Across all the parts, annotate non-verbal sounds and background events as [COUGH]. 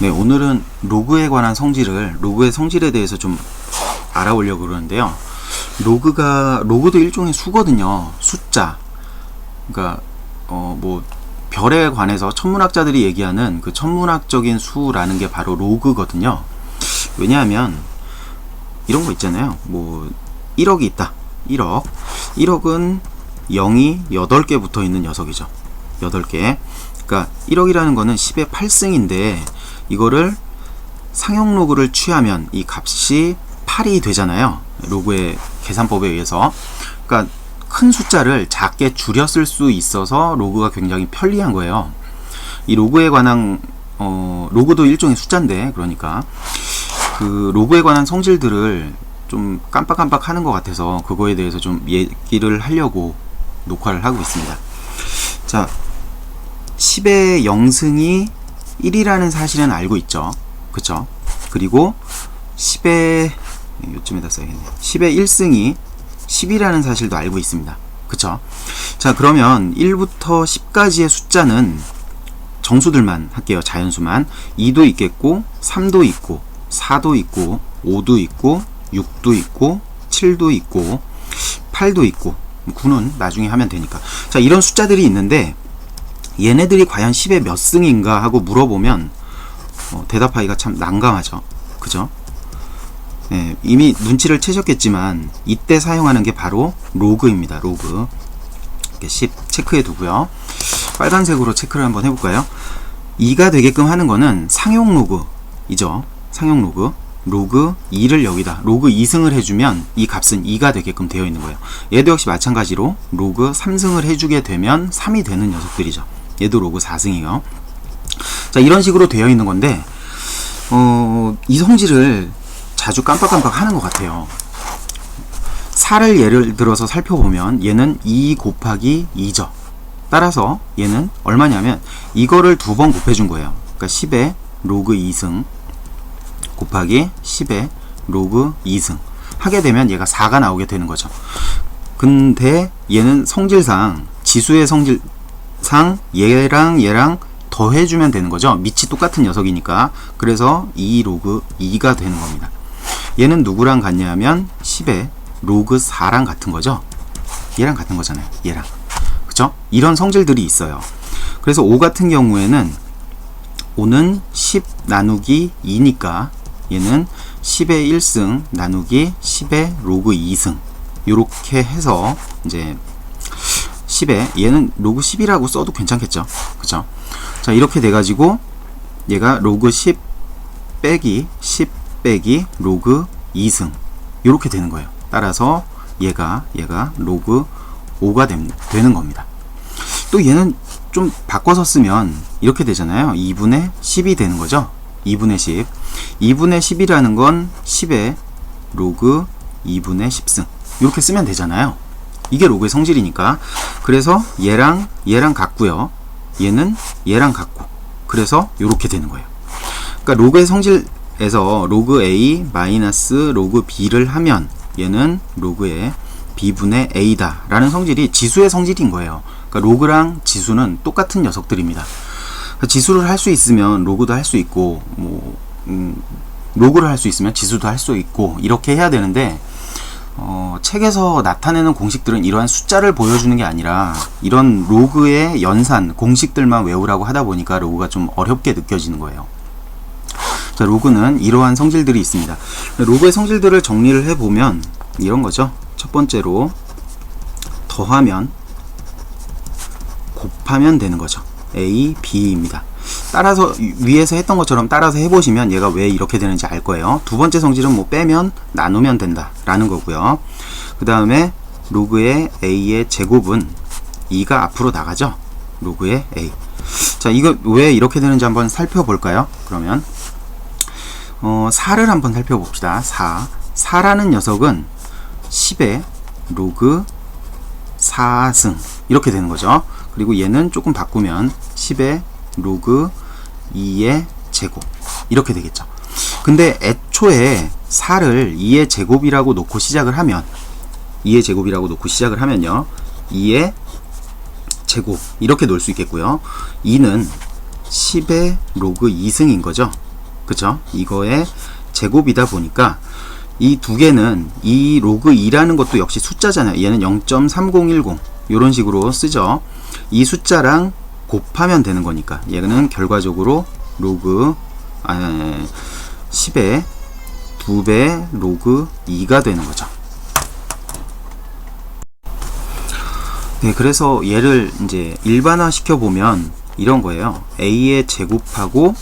네, 오늘은 로그에 관한 성질을 로그의 성질에 대해서 좀 알아보려고 그러는데요. 로그가 로그도 일종의 수거든요. 숫자. 그러니까 어 뭐 별에 관해서 천문학자들이 얘기하는 그 천문학적인 수라는 게 바로 로그거든요. 왜냐하면 이런 거 있잖아요. 뭐 1억이 있다. 1억. 1억은 0이 8개 붙어 있는 녀석이죠. 8개. 그러니까 1억이라는 거는 10의 8승인데 이거를 상용 로그를 취하면 이 값이 8이 되잖아요. 로그의 계산법에 의해서. 그러니까 큰 숫자를 작게 쓸수 있어서 로그가 굉장히 편리한 거예요. 이 로그에 관한 어, 로그도 일종의 숫자인데 그러니까 그 로그에 관한 성질들을 좀 깜빡깜빡 하는 것 같아서 그거에 대해서 좀 얘기를 하려고 녹화를 하고 있습니다. 자, 10의 0승이 1이라는 사실은 알고 있죠. 그쵸? 그리고 10의 요쯤에다 써야겠네. 10의 1승이 10이라는 사실도 알고 있습니다. 그쵸? 자, 그러면 1부터 10까지의 숫자는 정수들만 할게요. 자연수만. 2도 있겠고, 3도 있고, 4도 있고, 5도 있고, 6도 있고, 7도 있고, 8도 있고, 9는 나중에 하면 되니까. 자, 이런 숫자들이 있는데, 얘네들이 과연 10의 몇 승인가 하고 물어보면, 어, 대답하기가 참 난감하죠. 그죠? 네, 이미 눈치를 채셨겠지만, 이때 사용하는 게 바로 로그입니다. 로그. 이렇게 10 체크해 두고요. 빨간색으로 체크를 한번 해볼까요? 2가 되게끔 하는 거는 상용 로그이죠. 상용 로그. 로그 2를 여기다 로그 2승을 해주면 이 값은 2가 되게끔 되어 있는 거예요. 얘도 역시 마찬가지로 로그 3승을 해주게 되면 3이 되는 녀석들이죠. 얘도 로그 4승이요. 자 이런 식으로 되어 있는 건데 어, 이 성질을 자주 깜빡깜빡 하는 것 같아요. 4를 예를 들어서 살펴보면 얘는 2 곱하기 2죠. 따라서 얘는 얼마냐면 이거를 두 번 곱해준 거예요. 그러니까 10의 로그 2승 곱하기 10의 로그 2승 하게 되면 얘가 4가 나오게 되는 거죠. 근데 얘는 성질상 지수의 성질 상 얘랑 얘랑 더해주면 되는 거죠. 밑이 똑같은 녀석이니까 그래서 2 로그 2가 되는 겁니다. 얘는 누구랑 같냐 하면 10의 로그 4랑 같은 거죠. 얘랑 같은 거잖아요. 얘랑. 그죠? 이런 성질들이 있어요. 그래서 5 같은 경우에는 5는 10 나누기 2니까 얘는 10의 1승 나누기 10의 로그 2승 이렇게 해서 이제 10에 얘는 로그 10이라고 써도 괜찮겠죠. 그죠? 자, 이렇게 돼 가지고 얘가 로그 10 빼기 10 빼기 로그 2승 이렇게 되는 거예요. 따라서 얘가 얘가 로그 5가 됨, 되는 겁니다. 또 얘는 좀 바꿔서 쓰면 이렇게 되잖아요. 2분의 10이 되는 거죠. 2분의 10. 2분의 10이라는 건 10의 로그 2분의 10승. 이렇게 쓰면 되잖아요. 이게 로그의 성질이니까. 그래서 얘랑 얘랑 같고요. 얘는 얘랑 같고. 그래서 이렇게 되는 거예요. 그러니까 로그의 성질에서 로그 A 마이너스 로그 B를 하면 얘는 로그의 B분의 A다 라는 성질이 지수의 성질인 거예요. 그러니까 로그랑 지수는 똑같은 녀석들입니다. 그러니까 지수를 할 수 있으면 로그도 할 수 있고 뭐 음, 로그를 할 수 있으면 지수도 할 수 있고 이렇게 해야 되는데 어, 책에서 나타내는 공식들은 이러한 숫자를 보여주는 게 아니라 이런 로그의 연산 공식들만 외우라고 하다 보니까 로그가 좀 어렵게 느껴지는 거예요. 자, 로그는 이러한 성질들이 있습니다. 로그의 성질들을 정리를 해보면 이런 거죠. 첫 번째로 더하면 곱하면 되는 거죠. A, B입니다. 따라서 위에서 했던 것처럼 따라서 해보시면 얘가 왜 이렇게 되는지 알 거예요. 두 번째 성질은 뭐 빼면 나누면 된다 라는 거고요. 그 다음에 로그의 A의 제곱은 2가 앞으로 나가죠. 로그의 A. 자, 이거 왜 이렇게 되는지 한번 살펴볼까요? 그러면 어, 4를 한번 살펴봅시다. 4. 4라는 녀석은 10의 로그 4승 이렇게 되는 거죠. 그리고 얘는 조금 바꾸면 10의 로그 2의 제곱 이렇게 되겠죠. 근데 애초에 4를 2의 제곱이라고 놓고 시작을 하면 2의 제곱이라고 놓고 시작을 하면요. 2의 제곱 이렇게 놓을 수 있겠고요. 2는 10의 로그 2승인 거죠. 그쵸? 이거의 제곱이다 보니까 이 두 개는 이 로그 2라는 것도 역시 숫자잖아요. 얘는 0.3010 이런 식으로 쓰죠. 이 숫자랑 곱하면 되는 거니까 얘는 결과적으로 로그 아, 10의 2배 로그 2가 되는 거죠. 네, 그래서 얘를 이제 일반화 시켜 보면 이런 거예요. a의 제곱하고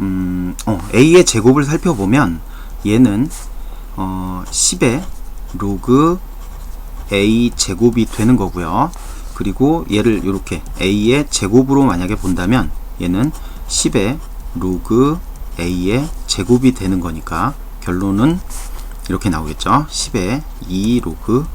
음, 어, a의 제곱을 살펴보면 얘는 어, 10의 로그 a 제곱이 되는 거고요. 그리고 얘를 이렇게 a의 제곱으로 만약에 본다면 얘는 10의 로그 a의 제곱이 되는 거니까 결론은 이렇게 나오겠죠. 10의 2 로그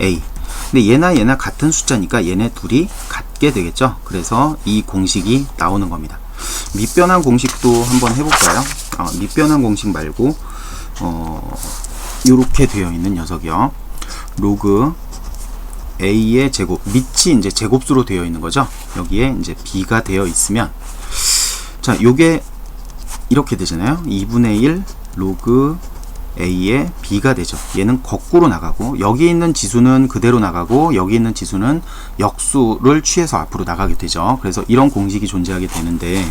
a. 근데 얘나 얘나 같은 숫자니까 얘네 둘이 같게 되겠죠. 그래서 이 공식이 나오는 겁니다. 밑변환 공식도 한번 해볼까요? 어, 밑변환 공식 말고 어, 이렇게 되어 있는 녀석이요. 로그 a의 제곱 밑이 이제 제곱수로 되어 있는 거죠. 여기에 이제 b가 되어 있으면 자, 요게 이렇게 되잖아요. 2분의 1 로그 a의 b가 되죠. 얘는 거꾸로 나가고 여기 있는 지수는 그대로 나가고 여기 있는 지수는 역수를 취해서 앞으로 나가게 되죠. 그래서 이런 공식이 존재하게 되는데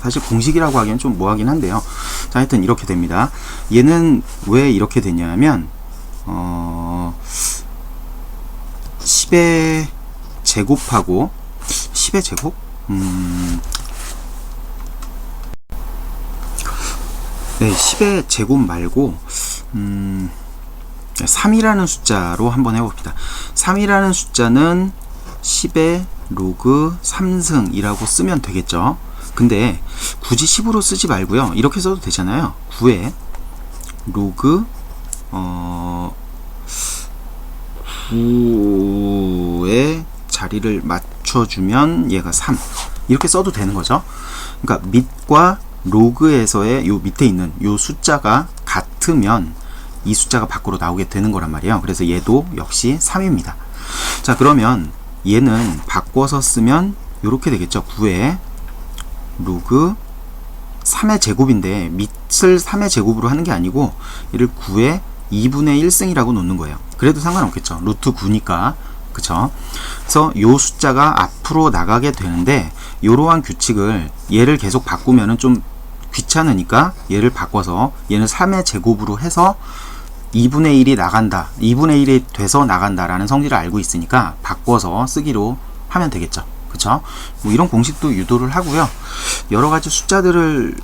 사실 공식이라고 하기엔 좀 뭐하긴 한데요. 자, 하여튼 이렇게 됩니다. 얘는 왜 이렇게 되냐면 어 10의 제곱하고 10의 제곱? 음 네, 10의 제곱 말고 음 3이라는 숫자로 한번 해봅시다. 3이라는 숫자는 10의 로그 3승이라고 쓰면 되겠죠. 근데 굳이 10으로 쓰지 말고요. 이렇게 써도 되잖아요. 9의 로그 어 9의 자리를 맞춰주면 얘가 3 이렇게 써도 되는 거죠. 그러니까 밑과 로그에서의 요 밑에 있는 요 숫자가 같으면 이 숫자가 밖으로 나오게 되는 거란 말이에요. 그래서 얘도 역시 3입니다. 자, 그러면 얘는 바꿔서 쓰면 이렇게 되겠죠. 9의 로그 3의 제곱인데 밑을 3의 제곱으로 하는 게 아니고 얘를 9의 2분의 1승이라고 놓는 거예요. 그래도 상관없겠죠. 루트 9니까. 그쵸? 그래서 요 숫자가 앞으로 나가게 되는데 이러한 규칙을 얘를 계속 바꾸면은 좀 귀찮으니까 얘를 바꿔서 얘는 3의 제곱으로 해서 2분의 1이 나간다. 2분의 1이 돼서 나간다 라는 성질을 알고 있으니까 바꿔서 쓰기로 하면 되겠죠. 그쵸? 뭐 이런 공식도 유도를 하고요. 여러 가지 숫자들을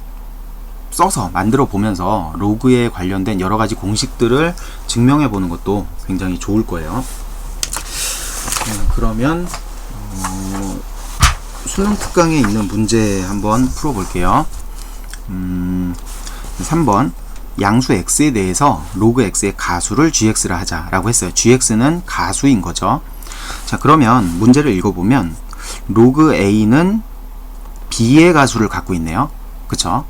써서 만들어 보면서 로그에 관련된 여러 가지 공식들을 증명해 보는 것도 굉장히 좋을 거예요. 네, 그러면 어, 수능 특강에 있는 문제 한번 풀어 볼게요. 음, 3번 양수 x에 대해서 로그 x의 가수를 gx라 하자라고 했어요. gx는 가수인 거죠. 자, 그러면 문제를 읽어 보면 로그 a는 b의 가수를 갖고 있네요. 그쵸?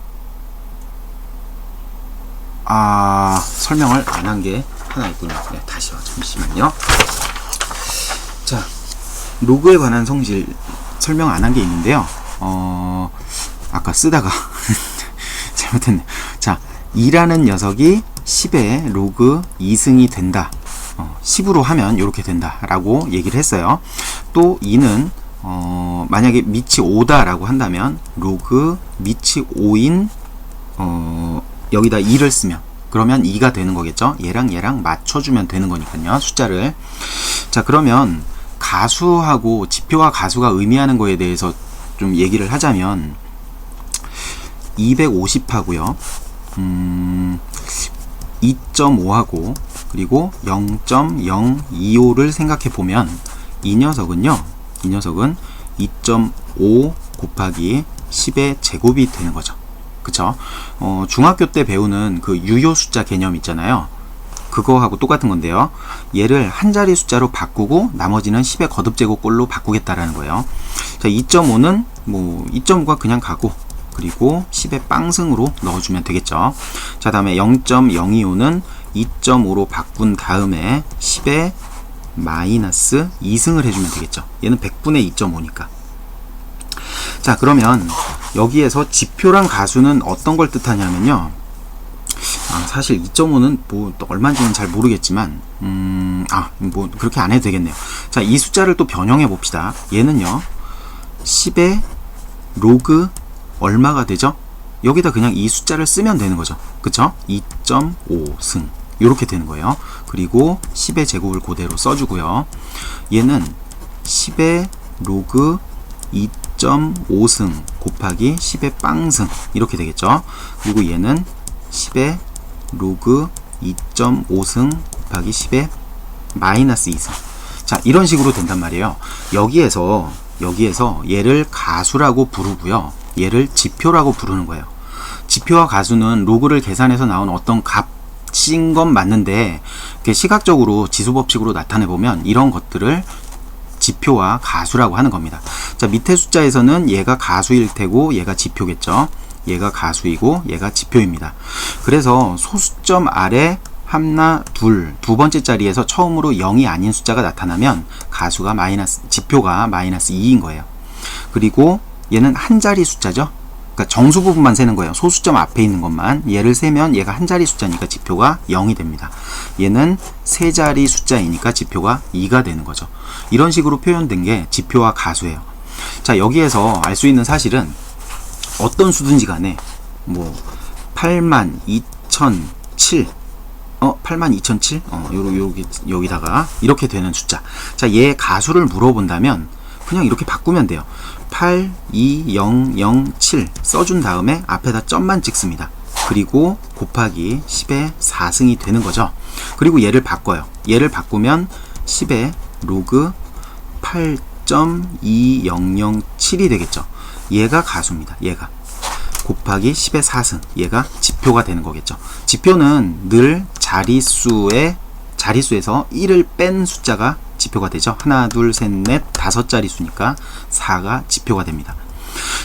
아, 설명을 안 한 게 하나 있군요. 네, 다시요. 잠시만요. 자, 로그에 관한 성질 설명 안 한 게 있는데요. 어, 아까 쓰다가 [LAUGHS] 잘못했네. 자, 2라는 녀석이 10의 로그 2승이 된다. 어, 10으로 하면 이렇게 된다라고 얘기를 했어요. 또 2는 어, 만약에 밑이 5다라고 한다면 로그 밑이 5인 어, 여기다 2를 쓰면 그러면 2가 되는 거겠죠. 얘랑 얘랑 맞춰주면 되는 거니까요. 숫자를. 자, 그러면 가수하고 지표와 가수가 의미하는 거에 대해서 좀 얘기를 하자면 250하고요. 음, 2.5하고 그리고 0.025를 생각해 보면 이 녀석은요. 이 녀석은 2.5 곱하기 10의 제곱이 되는 거죠. 그쵸? 어, 중학교 때 배우는 그 유효 숫자 개념 있잖아요. 그거하고 똑같은 건데요. 얘를 한 자리 숫자로 바꾸고 나머지는 10의 거듭제곱꼴로 바꾸겠다라는 거예요. 자, 2.5는 뭐 2.5가 그냥 가고 그리고 10의 빵승으로 넣어주면 되겠죠. 자, 다음에 0.025는 2.5로 바꾼 다음에 10의 마이너스 2승을 해주면 되겠죠. 얘는 100분의 2.5니까. 자, 그러면 여기에서 지표랑 가수는 어떤 걸 뜻하냐면요. 아, 사실 2.5는 뭐또 얼마인지는 잘 모르겠지만, 음, 아, 뭐 그렇게 안 해도 되겠네요. 자, 이 숫자를 또 변형해 봅시다. 얘는요, 10의 로그 얼마가 되죠? 여기다 그냥 이 숫자를 쓰면 되는 거죠. 그쵸? 2.5승. 이렇게 되는 거예요. 그리고 10의 제곱을 그대로 써주고요. 얘는 10의 로그 2.5승 곱하기 10의 빵승 이렇게 되겠죠. 그리고 얘는 10의 로그 2.5승 곱하기 10의 마이너스 2승. 자, 이런 식으로 된단 말이에요. 여기에서 여기에서 얘를 가수라고 부르고요. 얘를 지표라고 부르는 거예요. 지표와 가수는 로그를 계산해서 나온 어떤 값인 건 맞는데 시각적으로 지수 법칙으로 나타내 보면 이런 것들을 지표와 가수라고 하는 겁니다. 자, 밑에 숫자에서는 얘가 가수일 테고 얘가 지표겠죠. 얘가 가수이고 얘가 지표입니다. 그래서 소수점 아래 하나, 둘, 두 번째 자리에서 처음으로 0이 아닌 숫자가 나타나면 가수가 마이너스, 지표가 마이너스 2인 거예요. 그리고 얘는 한 자리 숫자죠. 그러니까 정수 부분만 세는 거예요. 소수점 앞에 있는 것만. 얘를 세면 얘가 한 자리 숫자니까 지표가 0이 됩니다. 얘는 세 자리 숫자이니까 지표가 2가 되는 거죠. 이런 식으로 표현된 게 지표와 가수예요. 자, 여기에서 알 수 있는 사실은 어떤 수든지 간에 뭐 8만 2007 어, 82,007? 어, 요, 요, 여기다가 이렇게 되는 숫자. 자, 얘 가수를 물어본다면 그냥 이렇게 바꾸면 돼요. 82007 써준 다음에 앞에다 점만 찍습니다. 그리고 곱하기 10의 4승이 되는 거죠. 그리고 얘를 바꿔요. 얘를 바꾸면 10의 로그 8.2007이 되겠죠. 얘가 가수입니다. 얘가. 곱하기 10의 4승. 얘가 지표가 되는 거겠죠. 지표는 늘 자릿수의 자릿수에서 1을 뺀 숫자가 지표가 되죠. 하나, 둘, 셋, 넷, 다섯 자릿수니까 4가 지표가 됩니다.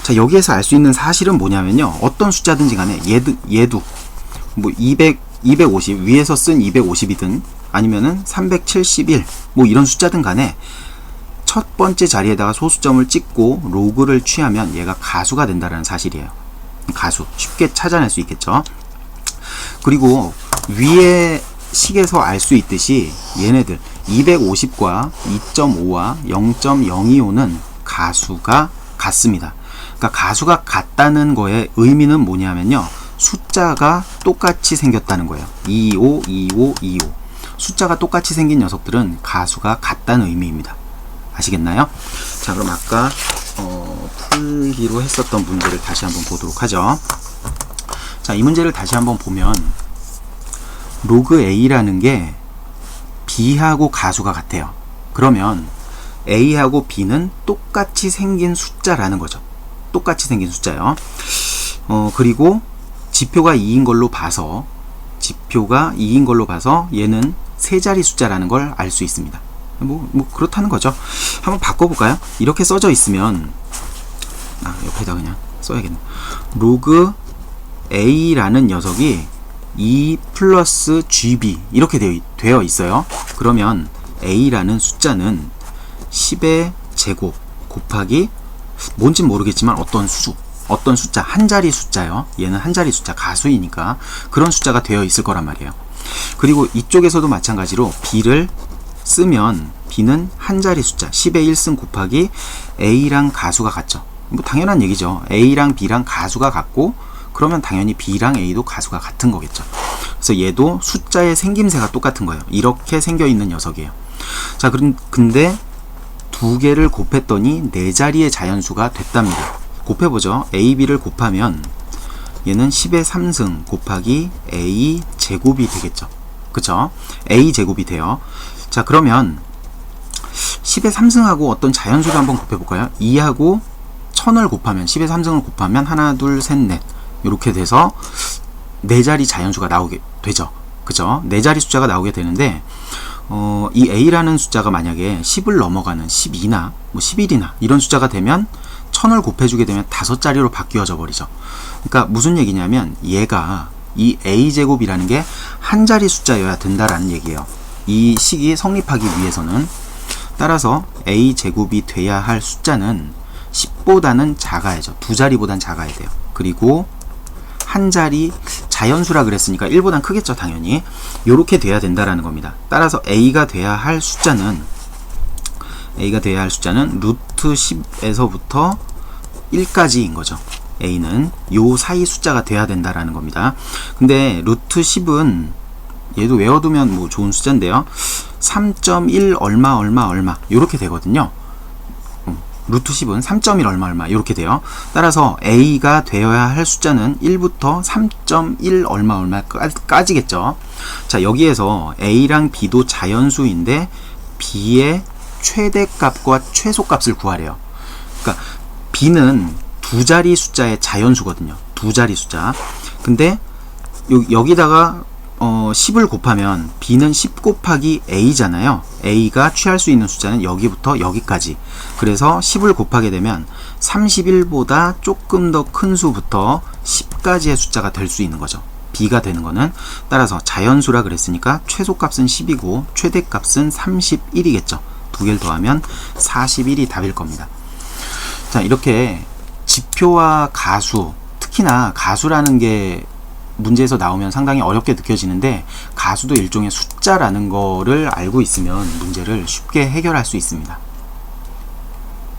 자, 여기에서 알 수 있는 사실은 뭐냐면요. 어떤 숫자든지 간에 얘도, 얘도 뭐 200, 250 위에서 쓴 250이든 아니면은 371 뭐 이런 숫자든 간에 첫 번째 자리에다가 소수점을 찍고 로그를 취하면 얘가 가수가 된다는 사실이에요. 가수 쉽게 찾아낼 수 있겠죠. 그리고 위에 식에서 알 수 있듯이 얘네들 250과 2.5와 0.025는 가수가 같습니다. 그러니까 가수가 같다는 거의 의미는 뭐냐면요. 숫자가 똑같이 생겼다는 거예요. 25, 25, 25. 숫자가 똑같이 생긴 녀석들은 가수가 같다는 의미입니다. 아시겠나요? 자, 그럼 아까 어, 풀기로 했었던 문제를 다시 한번 보도록 하죠. 자, 이 문제를 다시 한번 보면 로그 a라는 게 b하고 가수가 같아요. 그러면 a하고 b는 똑같이 생긴 숫자라는 거죠. 똑같이 생긴 숫자요. 어, 그리고 지표가 2인 걸로 봐서 지표가 2인 걸로 봐서 얘는 세 자리 숫자라는 걸 알 수 있습니다. 뭐, 뭐 그렇다는 거죠. 한번 바꿔볼까요? 이렇게 써져 있으면 아 옆에다 그냥 써야겠네. 로그 a라는 녀석이 2 플러스 gb 이렇게 되어 있어요. 그러면 a라는 숫자는 10의 제곱 곱하기 뭔진 모르겠지만 어떤 수 어떤 숫자 한 자리 숫자요. 얘는 한 자리 숫자 가수이니까 그런 숫자가 되어 있을 거란 말이에요. 그리고 이쪽에서도 마찬가지로 b를 쓰면 b는 한 자리 숫자 10의 1승 곱하기 a랑 가수가 같죠. 뭐 당연한 얘기죠. a랑 b랑 가수가 같고 그러면 당연히 b랑 a도 가수가 같은 거겠죠. 그래서 얘도 숫자의 생김새가 똑같은 거예요. 이렇게 생겨 있는 녀석이에요. 자, 그럼 근데 두 개를 곱했더니 네 자리의 자연수가 됐답니다. 곱해보죠. a, b를 곱하면 얘는 10의 3승 곱하기 a 제곱이 되겠죠. 그쵸? a 제곱이 돼요. 자, 그러면 10의 3승하고 어떤 자연수를 한번 곱해볼까요? 2하고 1000을 곱하면 10의 3승을 곱하면 하나, 둘, 셋, 넷 이렇게 돼서 네 자리 자연수가 나오게 되죠. 그죠? 네 자리 숫자가 나오게 되는데 어, 이 a라는 숫자가 만약에 10을 넘어가는 12나 뭐 11이나 이런 숫자가 되면 1000을 곱해주게 되면 다섯 자리로 바뀌어져 버리죠. 그러니까 무슨 얘기냐면 얘가 이 a제곱이라는 게 한 자리 숫자여야 된다라는 얘기예요. 이 식이 성립하기 위해서는 따라서 a제곱이 돼야 할 숫자는 10보다는 작아야죠. 두 자리보단 작아야 돼요. 그리고 한 자리 자연수라 그랬으니까 1보단 크겠죠, 당연히. 요렇게 돼야 된다라는 겁니다. 따라서 a가 돼야 할 숫자는 a가 돼야 할 숫자는 루트 10에서부터 1까지인 거죠. a는 요 사이 숫자가 돼야 된다라는 겁니다. 근데 루트 10은 얘도 외워두면 뭐 좋은 숫자인데요. 3.1 얼마 얼마 얼마 이렇게 되거든요. 음, 루트 10은 3.1 얼마 얼마 이렇게 돼요. 따라서 a가 되어야 할 숫자는 1부터 3.1 얼마 얼마까지겠죠. 자 여기에서 a랑 b도 자연수인데 b의 최대값과 최소값을 구하래요. 그러니까 b는 두 자리 숫자의 자연수거든요. 두 자리 숫자. 근데 요- 여기다가 어, 10을 곱하면 b는 10 곱하기 a잖아요. a가 취할 수 있는 숫자는 여기부터 여기까지. 그래서 10을 곱하게 되면 31보다 조금 더 큰 수부터 10까지의 숫자가 될 수 있는 거죠. b가 되는 거는 따라서 자연수라 그랬으니까 최소값은 10이고 최대값은 31이겠죠. 두 개를 더하면 41이 답일 겁니다. 자, 이렇게 지표와 가수, 특히나 가수라는 게 문제에서 나오면 상당히 어렵게 느껴지는데 가수도 일종의 숫자라는 거를 알고 있으면 문제를 쉽게 해결할 수 있습니다.